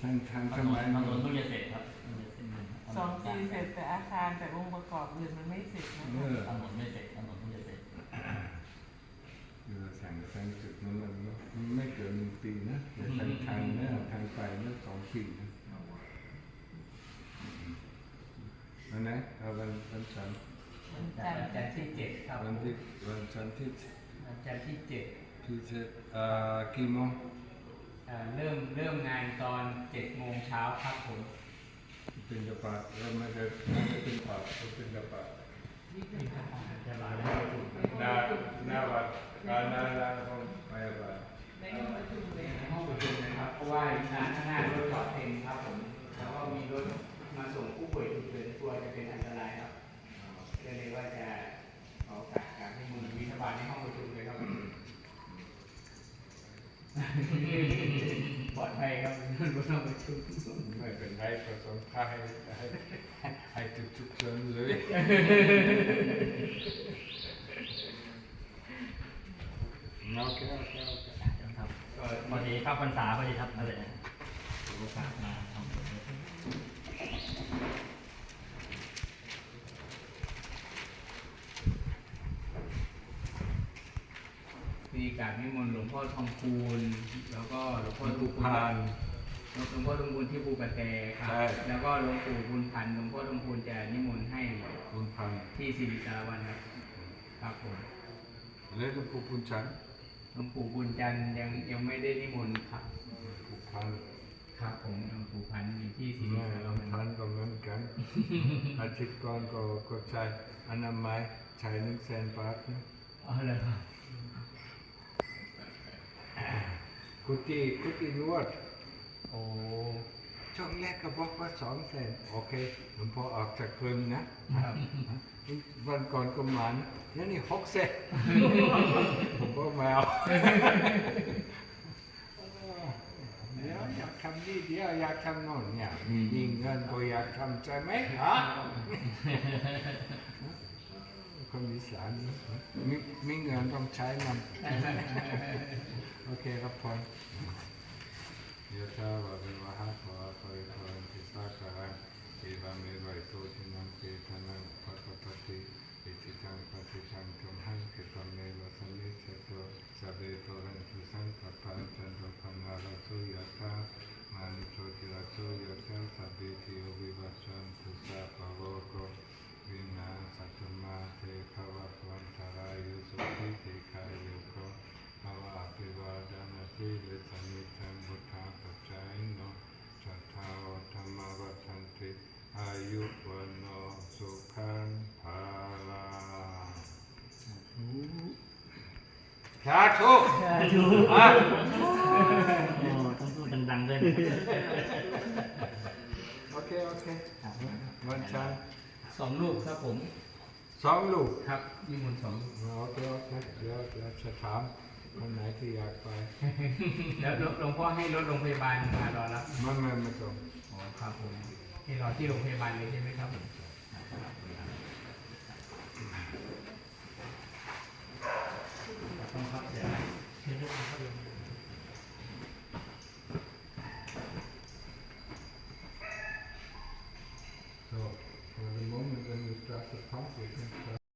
ทางทางถทำนไมนถนนเพิ่งจะเสร็จครับเพิ่งจะเสร็จสองปีเสร็จแต่อาคารแต่องค์ประกอบอื่นมันไม่เสร็จนะเอคะอถนนไม่เสร็จถนนเพิ่งจะเสร็จเรือสั่งสั่งจุดนั้นมันมันไม่เกินหนึ่งปีนะแต่ทางทางเนี่ยทางไปเนี่ยสองปีนะวันไหนเอาวันวันจันทร์วันวัจันทร์นจันทร์ที่เจ็ดครับวันที่วันจันทร์ที่วันจันทร์ที่เจ็ดที่เจ็ดอ่ากี่โมง เอ่อเริ่มเริ่มงานตอนเจ็ดโมงเช้าครับผมเป็นกระปาเราไม่ได้ไม่เป็นปาเราเป็นกระปาจะมาแล้วหน้าหน้าวัดการหน้าหน้าห้องไปวัดในห้องประชุมเลยในห้องประชุมนะครับ เพราะว่าร้านข้างหน้ารถจอดเต็มครับผม แล้วก็มีรถมาส่งผู้ป่วยฉุกเฉินกลัวจะเป็นอันตรายครับก็เลยว่าจะขอกักการให้มูลวิทบาลในห้องประชุมเลยครับ ปลอดภัยครับบนห้องไปชุมไม่เป็นไรผสมค่าให้ให้ทุกทุกชนเลยโอเคโอเคโอเคครับก็พอดีเข้าพรรษาพอดีครับอะไรนะถือโอกามาทำ มีการนิมนต์หลวงพ่อทองคูณแล้วก็หลวงพ่อทุทุกกพานหลวงพ่อทองคูณที่ภูกระแตครับใช่แล้วก็หลวงปู่บุญพันธ์หลวงพ่อทองคูณจะนิมนต์ให้คุณพันที่สิริสารวันครับครับผมแล้วก็ผู้คุณฉันหลวงปู่บุญจันทร์ยังยังไม่ได้นิมนต์ครับผู้พันครับผมหลวงปู่พันธ์อยู่ที่สิริแม่สารเราวันพันก็เหมือนกัน อาทิตย์ก่อนก็ก็ใช้อนามัยใช้หนึ่งแสนบาทนะอ๋อเหรอครับ กุฏิกุฏิรวดโอ้ช่วงแรกก็บอกว่าสองแสนโอเคหลวงพ่อออกจากครึ่งนะครับวันก่อนก็มานะนี่นี่หกแสนผมก็แมวเดี๋ยวอยากทำนี่เดี๋ยวอยากทำโน่นเนี่ยมีมีเงินก็อยากทำใช่ไหมฮะ คนอีสานมีมีเงินต้องใช้มันโอเคครับพรยะถาวะริวหะภวะปริภวันติสาคารังเอวามิวัยโตทินังเปทานังปัตตปฏิอิจิตังปฏิตังตุมหังคิปะเมวะสมมิจฉโตสัพเพโตรันตุสังขปะจันโตปันนาลโสยะถามานิโชติระโสย ยุวันโนสุขังภาลาสาธุดูอะโอ้ต้องพูดดังๆด้วยโอเค โอเควันจันทร์สองลูกครับผมสองลูกครับนิมนต์สองลูกโอเคโอเคเดี๋ยวเดี๋ยวจะถามคนไหนที่อยากไป แล้วหลวงหลวงพ่อให้รถโรงพยาบาลมารอรับ ไม่ไม่ไม่ต้องอ๋อครับผม ที่รอที่โรงพยาบาลเลยใช่ไหมครับ